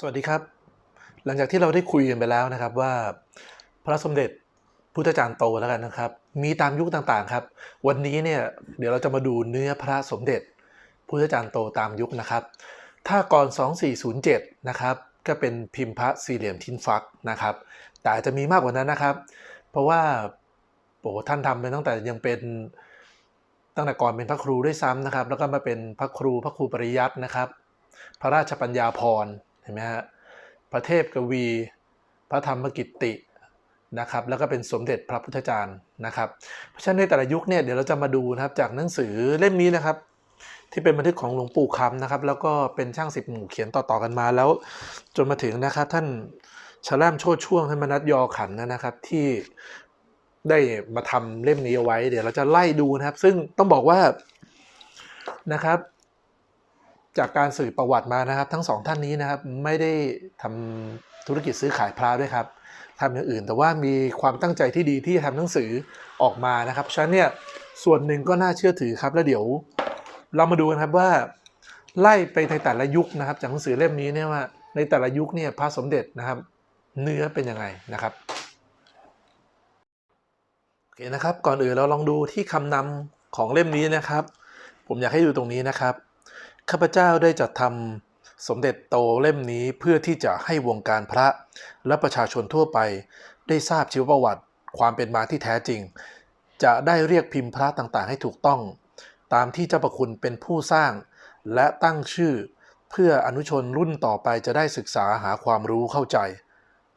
สวัสดีครับ หลังจากที่เราได้คุยกันไปแล้วนะครับว่า พระสมเด็จพุทธจารย์โตแล้วกันนะครับ มีตามยุคต่างๆครับ วันนี้เนี่ยเดี๋ยวเราจะมาดูเนื้อพระสมเด็จพุทธจารย์โตตามยุคนะครับ ถ้าก่อน 2407 นะครับก็เป็นพิมพ์พระสี่เหลี่ยมทินฟักนะครับ แต่อาจจะมีมากกว่านั้นนะครับ เพราะว่าโอ้ท่านทำไปตั้งแต่ยังเป็นตั้งแต่ก่อนเป็นพระครูด้วยซ้ำนะครับ แล้วก็มาเป็นพระครูพระครูปริยัตินะครับ พระราชปัญญาพร ห็นไหมฮะพระเทพกวี พระธรรมกิตตินะครับแล้วก็เป็นสมเด็จพระพุทธจารย์นะครับเพราะฉะนั้นในแต่ละยุคเนี่ยเดี๋ยวเราจะมาดูนะครับจากหนังสือเล่มนี้นะครับ ที่เป็นบันทึกของหลวงปู่คำนะครับ แล้วก็เป็นช่างสิบหมู่เขียนต่อๆกันมาแล้ว จนมาถึงนะครับท่านชแลมโชดช่วงท่านมนัสยอขันนะครับที่ได้มาทำเล่มนี้เอาไว้ เดี๋ยวเราจะไล่ดูนะครับ ซึ่งต้องบอกว่านะครับ จากการสืบประวัติมานะครับ ทั้งสองท่านนี้นะครับไม่ได้ทำธุรกิจซื้อขายพระด้วยครับทำอย่างอื่น แต่ว่ามีความตั้งใจที่ดีที่จะทำหนังสือออกมานะครับฉะนั้นเนี่ยส่วนหนึ่งก็น่าเชื่อถือครับ แล้วเดี๋ยวเรามาดูกันครับว่า ไล่ไปในแต่ละยุคนะครับ จากหนังสือเล่มนี้เนี่ยว่าในแต่ละยุคเนี่ยพระสมเด็จนะครับ เนื้อเป็นยังไงนะครับโอเคนะครับ ก่อนอื่นเราลองดูที่คำนำของเล่มนี้นะครับ ผมอยากให้ดูตรงนี้นะครับ ข้าพเจ้าได้จัดทำสมเด็จโตเล่มนี้เพื่อที่จะให้วงการพระและประชาชนทั่วไป ได้ทราบชีวประวัติความเป็นมาที่แท้จริง จะได้เรียกพิมพ์พระต่างๆ ให้ถูกต้อง ตามที่เจ้าประคุณเป็นผู้สร้าง และตั้งชื่อ เพื่ออนุชนรุ่นต่อไปจะได้ศึกษาหาความรู้เข้าใจ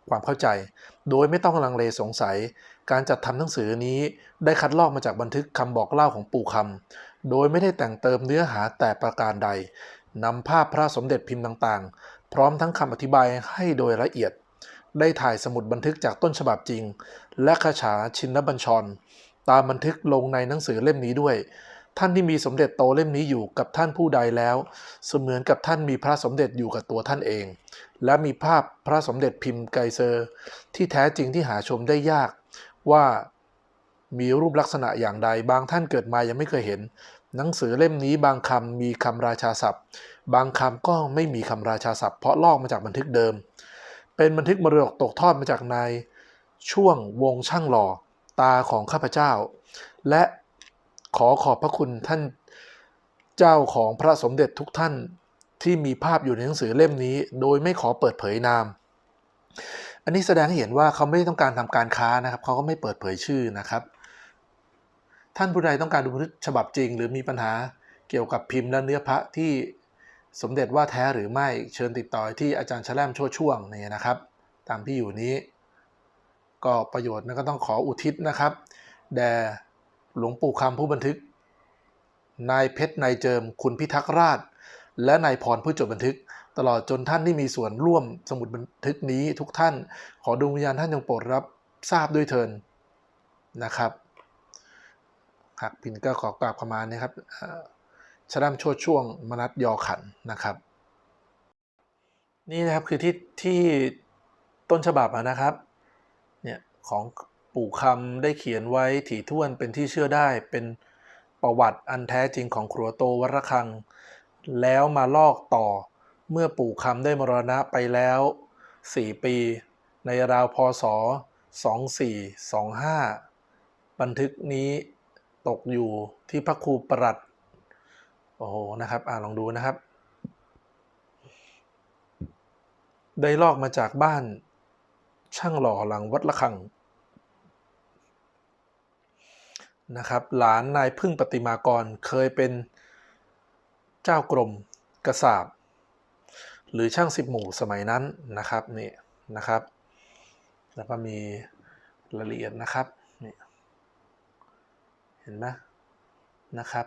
ความเข้าใจ โดยไม่ต้องลังเลสงสัย การจัดทำหนังสือนี้ได้คัดลอกมาจากบันทึกคำบอกเล่าของปู่คำ โดยไม่ได้แต่งเติมเนื้อหาแต่ประการใดนำภาพพระสมเด็จพิมพ์ต่างๆ พร้อมทั้งคำอธิบายให้โดยละเอียด ได้ถ่ายสมุดบันทึกจากต้นฉบับจริง และคาถาชินบัญชร ตามบันทึกลงในหนังสือเล่มนี้ด้วย ท่านที่มีสมเด็จโตเล่มนี้อยู่กับท่านผู้ใดแล้ว เสมือนกับท่านมีพระสมเด็จอยู่กับตัวท่านเอง และมีภาพพระสมเด็จพิมพ์ไกเซอร์ ที่แท้จริงที่หาชมได้ยากว่า มีรูปลักษณะอย่างใด บางท่านเกิดมายังไม่เคยเห็น หนังสือเล่มนี้บางคำมีคำราชาศัพท์ บางคำก็ไม่มีคำราชาศัพท์เพราะลอกมาจากบันทึกเดิม เป็นบันทึกมรดกตกทอดมาจากนายช่วงวงช่างหล่อตาของข้าพเจ้า และขอขอบพระคุณท่านเจ้าของพระสมเด็จทุกท่านที่มีภาพอยู่ในหนังสือเล่มนี้ โดยไม่ขอเปิดเผยนาม อันนี้แสดงให้เห็นว่าเขาไม่ได้ต้องการทำการค้านะครับ เขาก็ไม่เปิดเผยชื่อนะครับ ท่านผู้ใดต้องการดูบันทึกฉบับจริง หรือมีปัญหาเกี่ยวกับพิมพ์และเนื้อพระที่สมเด็จว่าแท้หรือไม่เชิญติดต่อที่อาจารย์ชแลมโชช่วงนี่นะครับ ตามที่อยู่นี้ ก็ประโยชน์นั้นก็ต้องขออุทิศนะครับ แด่หลวงปู่คำผู้บันทึก นายเพชรนายเจิม คุณพิทักษ์ราช และนายพรผู้จดบันทึก ตลอดจนท่านที่มีส่วนร่วมสมุดบันทึกนี้ทุกท่าน ขอดวงวิญญาณท่านจงโปรดรับทราบด้วยเทินนะครับ หากพินก็ขอกราบขมานะครับชะดัมโชดช่วงมนัดยอขันนะครับ นี่นะครับคือที่ที่ต้นฉบับนะครับเนี่ยของปู่คำได้เขียนไว้ถี่ถ้วนเป็นที่เชื่อได้เป็นประวัติอันแท้จริงของครัวโตวัระฆัง แล้วมาลอกต่อเมื่อปู่คำได้มรณะไปแล้ว 4 ปี ในราวพศ 2425 บันทึกนี้ ตกอยู่ที่พระครูประหลัด โอ้โห นะครับ อ่าลองดูนะครับ ได้ลอกมาจากบ้าน ช่างหล่อหลังวัดละคัง นะครับ หลานนายพึ่งปฏิมากรเคยเป็นเจ้ากรมกษาบหรือช่างสิบหมู่สมัยนั้นนะครับนี่นะครับ แล้วก็มีรายละเอียดนะครับ ห็นไหมนะครับ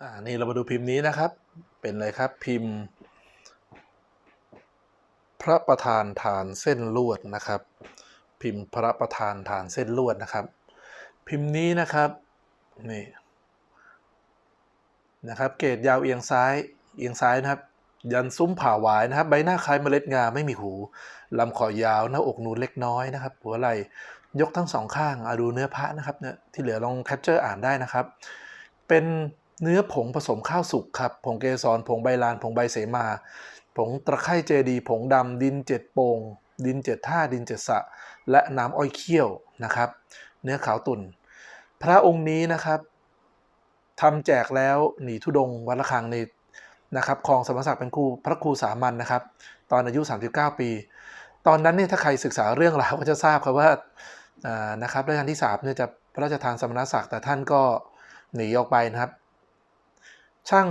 อ่า นี่เรามาดูพิมพ์นี้นะครับ เป็นอะไรครับ พิมพ์ พระประธานฐานเส้นลวดนะครับ พิมพ์พระประธานฐานเส้นลวดนะครับ พิมพ์นี้นะครับ นี่นะครับ เกรดยาวเอียงซ้าย เอียงซ้ายนะครับ ยันซุ้มผ่าหวายนะครับ ใบหน้าคล้ายเมล็ดงาไม่มีหูลำคอยาว หน้าอกนูนเล็กน้อยนะครับ หัวไหล่ยกทั้งสองข้างอาดูเนื้อพระนะครับเนี่ยที่เหลือลองแคปเจอร์อ่านได้นะครับ เป็นเนื้อผงผสมข้าวสุกครับ ผงเกสรผงใบลาน ผงใบเสมา ผงตะไคร่เจดี ผงดำดินเจ็ดโปงดินเจ็ดท่าดินเจ็ดสะ และน้ำอ้อยเคี่ยวนะครับ เนื้อขาวตุนพระองค์นี้นะครับทำแจกแล้วหนีทุดงวัดระฆังใน นะครับครองสมณศักดิ์เป็นครูพระครูสามัญนนะครับ ตอนอายุ 39 ปี ตอนนั้นเนี่ยถ้าใครศึกษาเรื่องราวก็จะทราบครับว่านะครับรัชกาลที่3เนี่ยจะพระราชทานสมณศักดิ์แต่ท่านก็หนีออกไปนะครับ ช่าง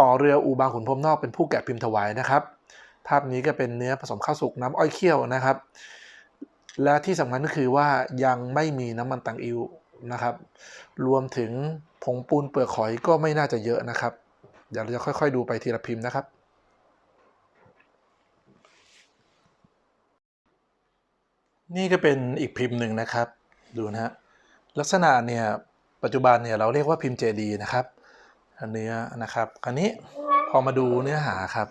ต่อเรืออูบางขุนพรมนอกเป็นผู้แกะพิมพ์ถวายนะครับ ภาพนี้ก็เป็นเนื้อผสมข้าวสุกน้ำอ้อยเคี่ยวนะครับ และที่สำคัญก็คือว่ายังไม่มีน้ำมันตังอิวนะครับ รวมถึงผงปูนเปลือกหอยก็ไม่น่าจะเยอะนะครับ เดี๋ยวเราจะค่อย ๆ ดูไปทีละพิมพ์นะครับนี่ก็เป็นอีกพิมพ์หนึ่งนะครับ ดูนะฮะลักษณะเนี่ยปัจจุบันเนี่ยเราเรียกว่าพิมพ์เจดีนะครับเนื้อนะครับคราวนี้พอมาดูเนื้อหาครับ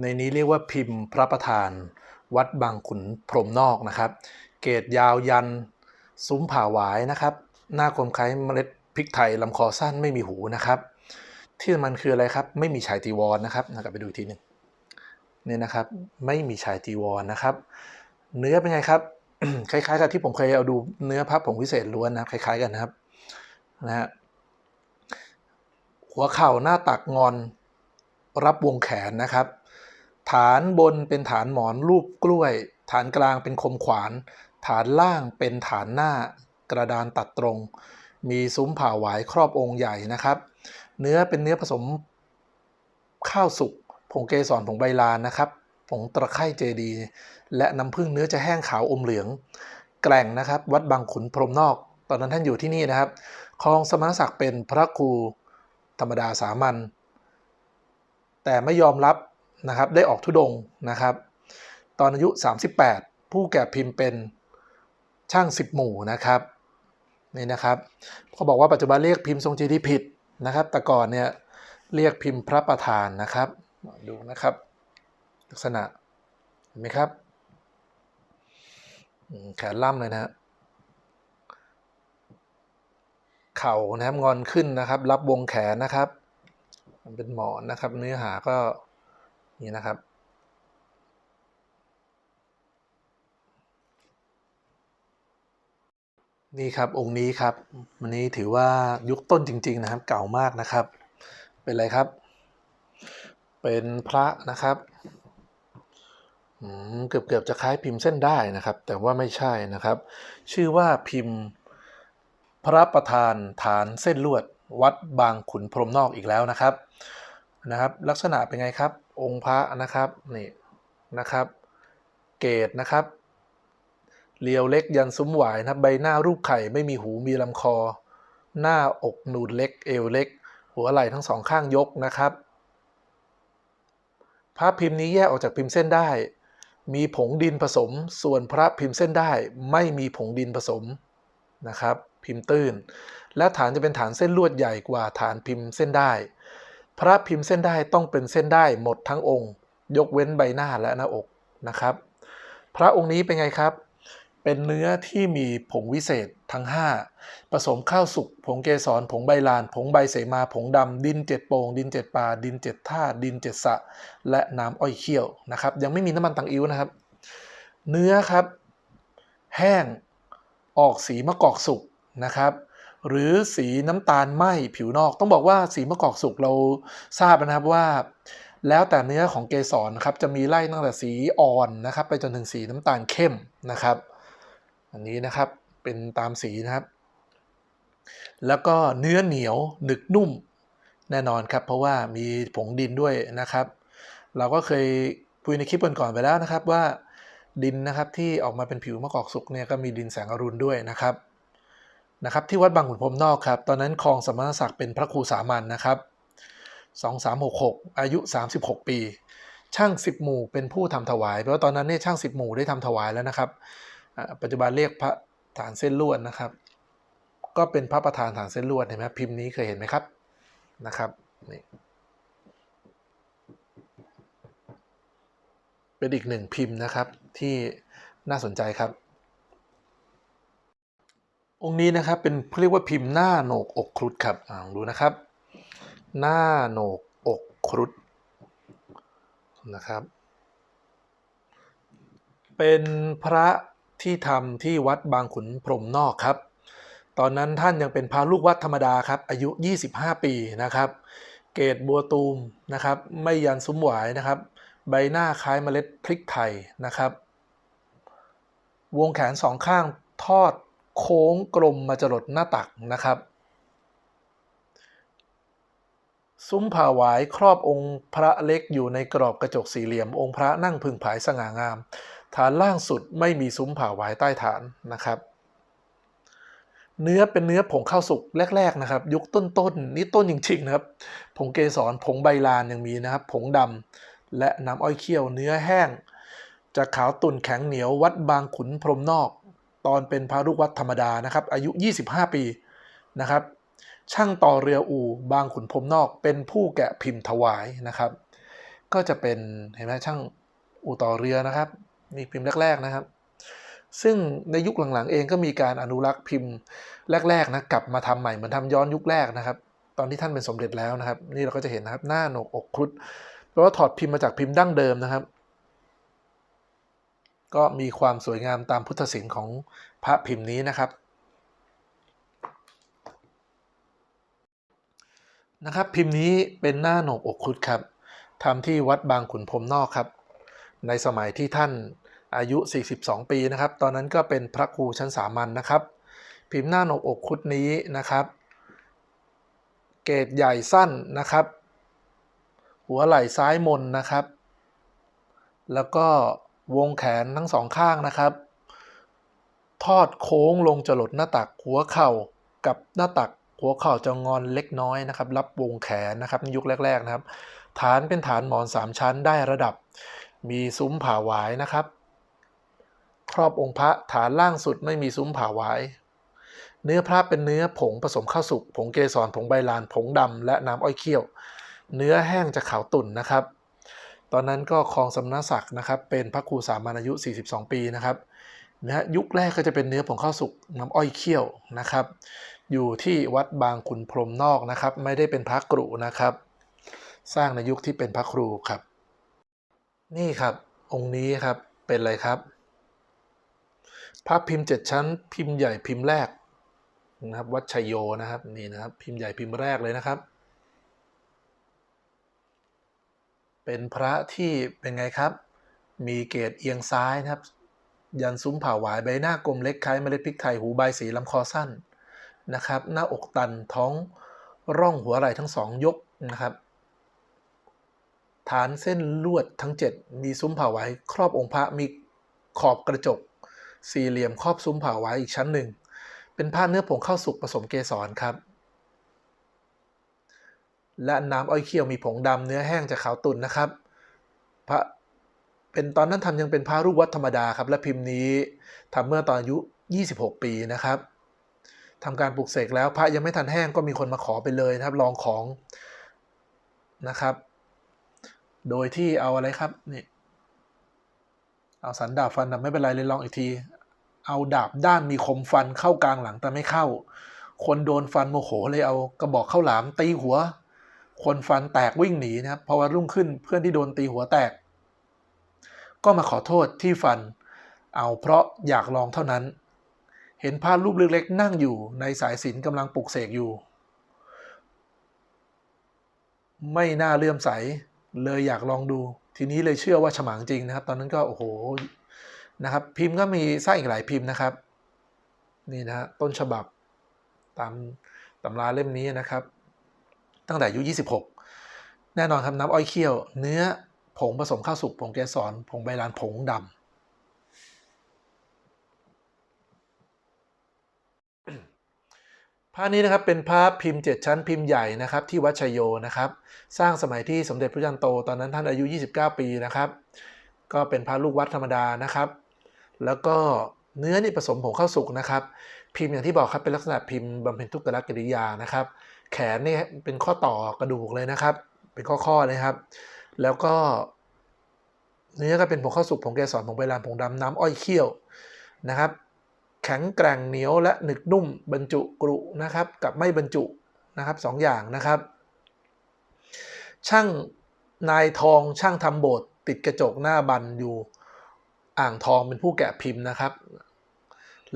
ในนี้เรียกว่าพิมพ์พระประธาน วัดบางขุนพรหมนอกนะครับ เกรดยาวยันซุ้มผ่าหวายนะครับ หน้าคมคล้ายเมล็ดพริกไทยลำคอสั้นไม่มีหูนะครับ ที่มันคืออะไรครับ ไม่มีชายจีวรนนะครับกลับไปดูอีกทีหนึ่งเนี่ยนะครับ ไม่มีชายจีวรนนะครับ เนื้อเป็นไงครับ คล้ายๆกับที่ผมเคยเอาดูเนื้อพระผงวิเศษล้วนนะคล้ายๆกันนะครับนะฮะหัวเข่าหน้าตักงอนรับวงแขนนะครับ ฐานบนเป็นฐานหมอนรูปกล้วย ฐานกลางเป็นคมขวาน ฐานล่างเป็นฐานหน้ากระดานตัดตรง มีซุ้มผ่าหวายครอบองค์ใหญ่นะครับ เนื้อเป็นเนื้อผสมข้าวสุกผงเกสรผงใบลานนะครับผงตะไคร่เจดี และน้ำผึ้งเนื้อจะแห้งขาวอมเหลือง แกร่งนะครับ วัดบางขุนพรมนอก ตอนนั้นท่านอยู่ที่นี่นะครับครองสมณศักดิ์เป็นพระครูธรรมดาสามัญแต่ไม่ยอมรับนะครับได้ออกทุดงนะครับ ตอนอายุ 38 ผู้แก่พิมพ์เป็นช่างสิบหมู่นะครับนี่นะครับเขาบอกว่าปัจจุบันเรียกพิมพ์ทรงเจดีผิด นะครับ แต่ก่อนเนี่ยเรียกพิมพ์พระประธานนะครับ ดูนะครับ ลักษณะเห็นไหมครับแขนล่ำเลยนะฮะเข่านะครับงอนขึ้นนะครับ รับวงแขนนะครับ มันเป็นหมอนนะครับ เนื้อหาก็นี่นะครับ นี่ครับองค์นี้ครับวันนี้ถือว่ายุคต้นจริง ๆ นะครับ เก่ามากนะครับ เป็นอะไรครับ เป็นพระนะครับเกือบเกือบจะคล้ายพิมพ์เส้นได้นะครับ แต่ว่าไม่ใช่นะครับ ชื่อว่าพิมพ์พระประธานฐานเส้นลวด วัดบางขุนพรหมนอกอีกแล้วนะครับนะครับ ลักษณะเป็นไงครับ องค์พระนะครับนี่นะครับ เกตนะครับ เรียวเล็กยันซุ้มหวายนะใบหน้ารูปไข่ไม่มีหูมีลำคอ หน้าอกนูนเล็กเอวเล็ก หัวไหล่ทั้งสองข้างยกนะครับพระพิมพ์นี้แยกออกจากพิมพ์เส้นได้ มีผงดินผสม ส่วนพระพิมพ์เส้นได้ไม่มีผงดินผสมนะครับ พิมพ์ตื้น และฐานจะเป็นฐานเส้นลวดใหญ่กว่าฐานพิมพ์เส้นได้ พระพิมพ์เส้นได้ต้องเป็นเส้นได้หมดทั้งองค์ ยกเว้นใบหน้าและหน้าอกนะครับ พระองค์นี้เป็นไงครับ เป็นเนื้อที่มีผงวิเศษทั้ง 5 ผสมข้าวสุกผงเกสรผงใบลาน ผงใบเสมาผงดำดินเจ็ดโปงดินเจ็ดปลาดินเจ็ดท่าดินเจ็ดสะ และน้ำอ้อยเคี่ยวนะครับ ยังไม่มีน้ำมันตังอิ้วนะครับ เนื้อครับ แห้งออกสีมะกอกสุกนะครับหรือสีน้ำตาลไหม้ผิวนอกต้องบอกว่าสีมะกอกสุกเราทราบนะครับว่า แล้วแต่เนื้อของเกสรครับจะมีไล่ตั้งแต่สีอ่อนนะครับ ไปจนถึงสีน้ำตาลเข้มนะครับ อันนี้นะครับเป็นตามสีนะครับ แล้วก็เนื้อเหนียวหนึกนุ่มแน่นอนครับ เพราะว่ามีผงดินด้วยนะครับ เราก็เคยคุยในคลิปก่อนๆไปแล้วนะครับว่าดินนะครับที่ออกมาเป็นผิวมะกอกสุกเนี่ยก็มีดินแสงอรุณด้วยนะครับนะครับที่วัดบางขุนพรหมนอกครับ ตอนนั้นครองสมณศักดิ์เป็นพระครูสามัญนนะครับ2366 อายุ 36 ปี ช่างสิบหมู่เป็นผู้ทำถวายเพราะว่าตอนนั้นเนี่ยช่างสิบหมู่ได้ทำถวายแล้วนะครับ ปัจจุบันเรียกพระฐานเส้นลวดนะครับ ก็เป็นพระประธานฐานเส้นลวดเห็นไหมพิมพ์นี้เคยเห็นไหมครับนะครับนี่เป็นอีกหนึ่งพิมพ์นะครับที่น่าสนใจครับ องค์นี้นะครับเป็นเรียกว่าพิมพ์หน้าโหนกอกครุฑครับอ่าลองดูนะครับ หน้าโหนกอกครุฑนะครับ เป็นพระ ที่ทำที่วัดบางขุนพรหมนอกครับ ตอนนั้นท่านยังเป็นพระลูกวัดธรรมดาครับ อายุ 25 ปีนะครับ เกตบัวตูมนะครับ ไม่ยันซุ้มหวายนะครับ ใบหน้าคล้ายเมล็ดพริกไทยนะครับ วงแขนสองข้างทอดโค้งกลมมาจรดหน้าตักนะครับ ซุ้มผ่าหวายครอบองค์พระเล็กอยู่ในกรอบกระจกสี่เหลี่ยม องค์พระนั่งพึงผายสง่างาม ฐานล่างสุดไม่มีซุ้มผ่าวายใต้ฐานนะครับ เนื้อเป็นเนื้อผงข้าวสุกแรก ๆนะครับ ยุคต้นๆนี่ต้นจริงๆนะครับ ผงเกสรผงใบลานยังมีนะครับ ผงดำและน้ำอ้อยเคี่ยวเนื้อแห้งจะขาวตุ่นแข็งเหนียววัดบางขุนพรมนอก ตอนเป็นพระลูกวัดธรรมดานะครับ อายุ 25 ปีนะครับ ช่างต่อเรืออู่บางขุนพรมนอกเป็นผู้แกะพิมพ์ถวายนะครับ ก็จะเป็นเห็นไหมช่างอู่ต่อเรือนะครับ นี่พิมพ์แรก ๆนะครับ ซึ่งในยุคหลังๆ เองก็มีการอนุรักษ์พิมพ์แรกๆนะกลับมาทำใหม่เหมือนทำย้อนยุคแรกนะครับ ตอนที่ท่านเป็นสมเด็จแล้วนะครับ นี่เราก็จะเห็นนะครับหน้าโหนกอกครุฑแปลว่าถอดพิมพ์มาจากพิมพ์ดั้งเดิมนะครับ ก็มีความสวยงามตามพุทธศิลป์ของพระพิมพ์นี้นะครับนะครับพิมพ์นี้เป็นหน้าโหนกอกครุฑครับทำที่วัดบางขุนพรมนอกครับ ในสมัยที่ท่านอายุ 42 ปีนะครับ ตอนนั้นก็เป็นพระครูชั้นสามัญนนะครับ พิมพ์หน้าโหนกอกครุฑนี้นะครับ เกรดใหญ่สั้นนะครับ หัวไหล่ซ้ายมนนะครับ แล้วก็วงแขนทั้งสองข้างนะครับ ทอดโค้งลงจรดหน้าตักหัวเข่ากับหน้าตักหัวเข่าจะงอนเล็กน้อยนะครับ รับวงแขนนะครับในยุคแรก ๆนะครับ ฐานเป็นฐานหมอน 3 ชั้นได้ระดับ มีซุ้มผ่าหวายนะครับ ครอบองค์พระฐานล่างสุดไม่มีซุ้มผ่าหวาย เนื้อพระเป็นเนื้อผงผสมข้าวสุกผงเกสรผงใบลานผงดำและน้ำอ้อยเคี่ยว เนื้อแห้งจะขาวตุ่นนะครับ ตอนนั้นก็ครองสำนักศักดิ์นะครับ เป็นพระครูสามัญอายุ 42 ปีนะครับนะฮะยุคแรกก็จะเป็นเนื้อผงข้าวสุกน้ำอ้อยเคี่ยวนะครับ อยู่ที่วัดบางขุนพรหมนอกนะครับ ไม่ได้เป็นพระกรุนะครับ สร้างในยุคที่เป็นพระครูครับ นี่ครับ องค์นี้ครับเป็นอะไรครับพระพิมพ์เจ็ดชั้น พิมพ์ใหญ่พิมพ์แรกนะครับวัดชัยโยนะครับนี่นะครับ พิมพ์ใหญ่พิมพ์แรกเลยนะครับ เป็นพระที่เป็นไงครับ มีเกรดเอียงซ้ายนะครับ ยันซุ้มผ่าหวายใบหน้ากลมเล็กคล้ายเมล็ดพริกไทยหูใบสีลำคอสั้นนะครับ หน้าอกตันท้องร่องหัวไหล่ทั้งสองยกนะครับ ฐานเส้นลวดทั้ง 7 มีซุ้มผ่าไว้ ครอบองค์พระมีขอบกระจก สี่เหลี่ยมครอบซุ้มผ่าไว้อีกชั้นหนึ่ง เป็นผ้าเนื้อผงข้าวสุกผสมเกสรครับ และน้ำอ้อยเคี่ยวมีผงดำเนื้อแห้งจะขาวตุ่นนะครับ พระเป็นตอนนั้นทำยังเป็นพระรูปวัดธรรมดาครับ และพิมพ์นี้ทำเมื่อตอนอายุ 26 ปีนะครับทำการปลุกเสกแล้วพระยังไม่ทันแห้งก็มีคนมาขอไปเลยนะครับ ลองของนะครับ โดยที่เอาอะไรครับนี่เอาสันดาบฟันแต่ไม่เป็นไรเลยลองอีกที เอาดาบด้านมีคมฟันเข้ากลางหลังแต่ไม่เข้า คนโดนฟันโมโหเลยเอากระบอกข้าวหลามตีหัว คนฟันแตกวิ่งหนีนะครับเพราะว่ารุ่งขึ้นเพื่อนที่โดนตีหัวแตก ก็มาขอโทษที่ฟัน เอาเพราะอยากลองเท่านั้น เห็นพระรูปเล็กๆนั่งอยู่ในสายสินกำลังปลุกเสกอยู่ ไม่น่าเลื่อมใส เลยอยากลองดู ทีนี้เลยเชื่อว่าฉมังจริงนะครับ ตอนนั้นก็โอ้โหนะครับ พิมพ์ก็มีสร้างอีกหลายพิมพ์นะครับ นี่นะฮะต้นฉบับตามตำราเล่มนี้นะครับ ตั้งแต่อายุ 26 แน่นอนครับน้ำอ้อยเคี่ยว เนื้อผงผสมข้าวสุกผงแกสรผงใบลานผงดำ ผ้านี้นะครับเป็นผ้าพิมพ์ 7 ชั้นพิมพ์ใหญ่นะครับที่วัดชัยโยนะครับ สร้างสมัยที่สมเด็จพระจันทร์โตตอนนั้นท่านอายุ 29 ปีนะครับ ก็เป็นพระลูกวัดธรรมดานะครับ แล้วก็เนื้อนี่ผสมผงข้าวสุกนะครับ พิมพ์อย่างที่บอกครับเป็นลักษณะพิมพ์บำเพ็ญทุกขลกิริยานะครับ แขนนี่เป็นข้อต่อกระดูกเลยนะครับ เป็นข้อๆเลยครับ แล้วก็ เนื้อก็เป็นผงข้าวสุกผงเกสรผงใบลานผงดำน้ำอ้อยเคี่ยวนะครับ แข็งแกร่งเหนียวและหนึกนุ่มบรรจุกรุนะครับ กับไม่บรรจุนะครับสองอย่างนะครับ ช่างนายทองช่างทำโบสถ์ติดกระจกหน้าบันอยู่อ่างทองเป็นผู้แกะพิมพ์นะครับ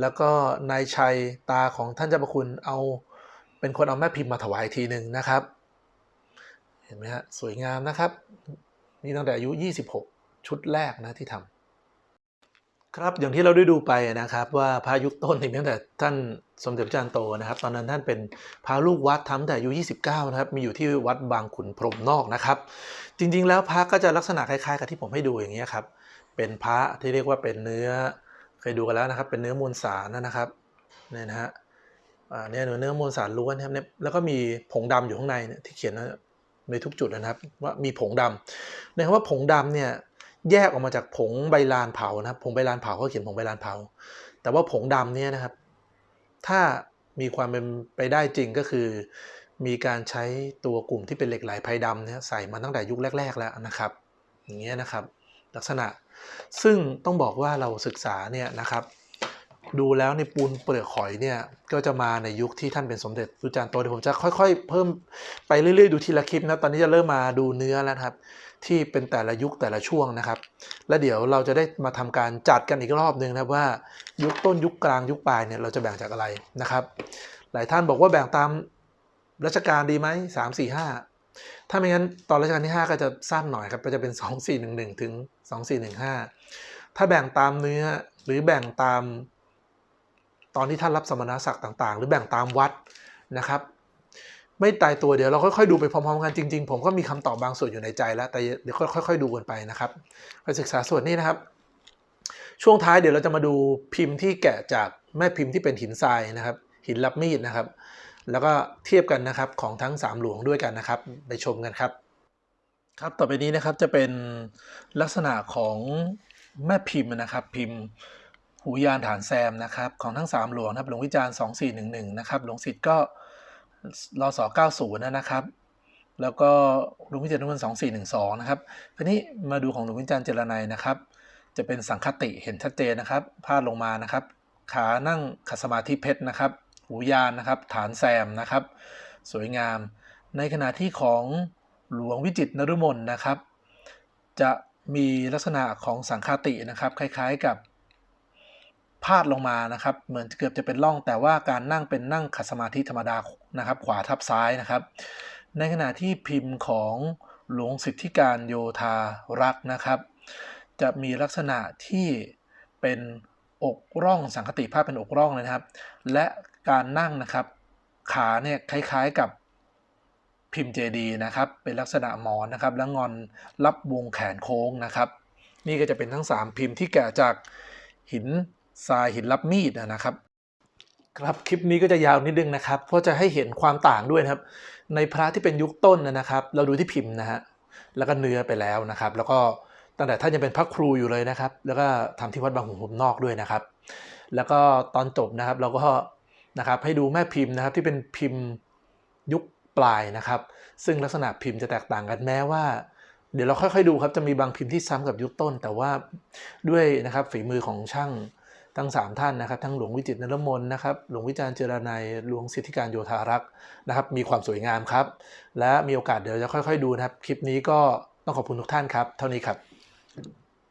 แล้วก็นายชัยตาของท่านเจ้าประคุณเอาเป็นคนเอาแม่พิมพ์มาถวายทีหนึ่งนะครับ เห็นไหมฮะสวยงามนะครับ นี่ตั้งแต่อายุ 26 ชุดแรกนะที่ทำ ครับอย่างที่เราได้ดูไปนะครับ ว่าพระยุคต้นนี่ตั้งแต่ท่านสมเด็จพระจารย์โตนะครับ ตอนนั้นท่านเป็นพระลูกวัดทำตั้งแต่อายุ 29 นะครับ มีอยู่ที่วัดบางขุนพรหมนอกนะครับ จริง ๆ แล้วพระก็จะลักษณะคล้ายๆ กับที่ผมให้ดูอย่างนี้ยครับ เป็นพระที่เรียกว่าเป็นเนื้อเคยดูกันแล้วนะครับ เป็นเนื้อมวลสารนะครับเนี่ยนะฮะอ่าเนี่ยเนื้อมวลสารล้วนนะครับเนี่ยแล้วก็มีผงดำอยู่ข้างในเนี่ยที่เขียนในทุกจุดนะครับ ว่ามีผงดำในคำว่าผงดำเนี่ย แยกออกมาจากผงใบลานเผานะครับ ผงใบลานเผาเขาเขียนผงใบลานเผา แต่ว่าผงดำเนี่ยนะครับ ถ้ามีความเป็นไปได้จริงก็คือ มีการใช้ตัวกลุ่มที่เป็นเหล็กไหลไพดำเนี่ยใส่มาตั้งแต่ยุคแรก ๆ แล้วนะครับ อย่างเงี้ยนะครับลักษณะ ซึ่งต้องบอกว่าเราศึกษาเนี่ยนะครับดูแล้วในปูนเปลือกหอยเนี่ยก็จะมาในยุคที่ท่านเป็นสมเด็จพระจารย์โตเดี๋ยวผมจะค่อย ๆ เพิ่มไปเรื่อยๆดูทีละคลิปนะตอนนี้จะเริ่มมาดูเนื้อแล้วครับ ที่เป็นแต่ละยุคแต่ละช่วงนะครับ แล้วเดี๋ยวเราจะได้มาทำการจัดกันอีกรอบหนึ่งนะว่ายุคต้นยุคกลางยุคปลายเนี่ยเราจะแบ่งจากอะไรนะครับ หลายท่านบอกว่าแบ่งตามรัชกาลดีไหมสามสี่ห้าถ้าไม่งั้นตอนรัชกาลที่ 5 ก็จะสั้นหน่อยครับก็จะเป็น 2411 ถึง 2415 ถ้าแบ่งตามเนื้อหรือแบ่งตามตอนที่ท่านรับสมณศักดิ์ต่าง ๆ หรือแบ่งตามวัดนะครับ ไม่ตายตัวเดี๋ยวเราค่อยๆดูไปพร้อมๆกันจริงๆ ผมก็มีคำตอบบางส่วนอยู่ในใจแล้ว แต่เดี๋ยวค่อยๆดูกันไปนะครับไปศึกษาส่วนนี้นะครับ ช่วงท้ายเดี๋ยวเราจะมาดูพิมพ์ที่แกะจากแม่พิมพ์ที่เป็นหินทรายนะครับ หินรับมีดนะครับ แล้วก็เทียบกันนะครับของทั้ง 3 หลวงด้วยกันนะครับ ไปชมกันครับ ครับต่อไปนี้นะครับจะเป็นลักษณะของแม่พิมพ์นะครับ พิมพ์หูยานฐานแซมนะครับ ของทั้ง 3 หลวงนะครับหลวงวิจารณ์2411นะครับหลวงสิทธิ์ก็ รศ90 นะครับ แล้วก็หลวงวิจารณ์นุน2412 นะครับทีนี้มาดูของหลวงวิจารณ์เจรไนยนะครับ จะเป็นสังคติเห็นชัดเจนนะครับพาดลงมานะครับ ขานั่งขัสมาธิเพชรนะครับ หูยานนะครับ ฐานแซมนะครับ สวยงาม ในขณะที่ของหลวงวิจิตรนฤมลนะครับ จะมีลักษณะของสังคตินะครับ คล้ายๆกับ พาดลงมานะครับ เหมือนเกือบจะเป็นร่อง แต่ว่าการนั่งเป็นนั่งขัดสมาธิธรรมดานะครับ ขวาทับซ้ายนะครับ ในขณะที่พิมพ์ของหลวงสิทธิการโยธารักษ์นะครับ จะมีลักษณะที่เป็นอกร่องสังคติภาพเป็นอกร่องเลยนะครับ และการนั่งนะครับ ขาเนี่ยคล้ายๆกับพิมพ์เจดีนะครับ เป็นลักษณะหมอนนะครับ แล้วงอนรับวงแขนโค้งนะครับ นี่ก็จะเป็นทั้ง 3 พิมพ์ที่แกะจากหิน ทรายหินรับมีดนะครับ ครับคลิปนี้ก็จะยาวนิดนึงนะครับ เพราะจะให้เห็นความต่างด้วยนะครับ ในพระที่เป็นยุคต้นนะครับ เราดูที่พิมพ์นะฮะแล้วก็เนื้อไปแล้วนะครับ แล้วก็ตั้งแต่ท่านยังเป็นพระครูอยู่เลยนะครับ แล้วก็ทำที่วัดบางขุนพรหมนอกด้วยนะครับ แล้วก็ตอนจบนะครับเราก็นะครับให้ดูแม่พิมพ์นะครับที่เป็นพิมพ์ยุคปลายนะครับ ซึ่งลักษณะพิมพ์จะแตกต่างกันแม้ว่า เดี๋ยวเราค่อยๆดูครับจะมีบางพิมพ์ที่ซ้ำกับยุคต้น แต่ว่าด้วยนะครับฝีมือของช่าง ทั้ง 3 ท่านนะครับ ทั้งหลวงวิจิตรนรมนนะครับ หลวงวิจารณ์เจรนายหลวงสิทธิการโยธารักษ์นะครับ มีความสวยงามครับ และมีโอกาสเดี๋ยวจะค่อย ๆ ดูนะครับ คลิปนี้ก็ต้องขอบคุณทุกท่านครับ เท่านี้ครับ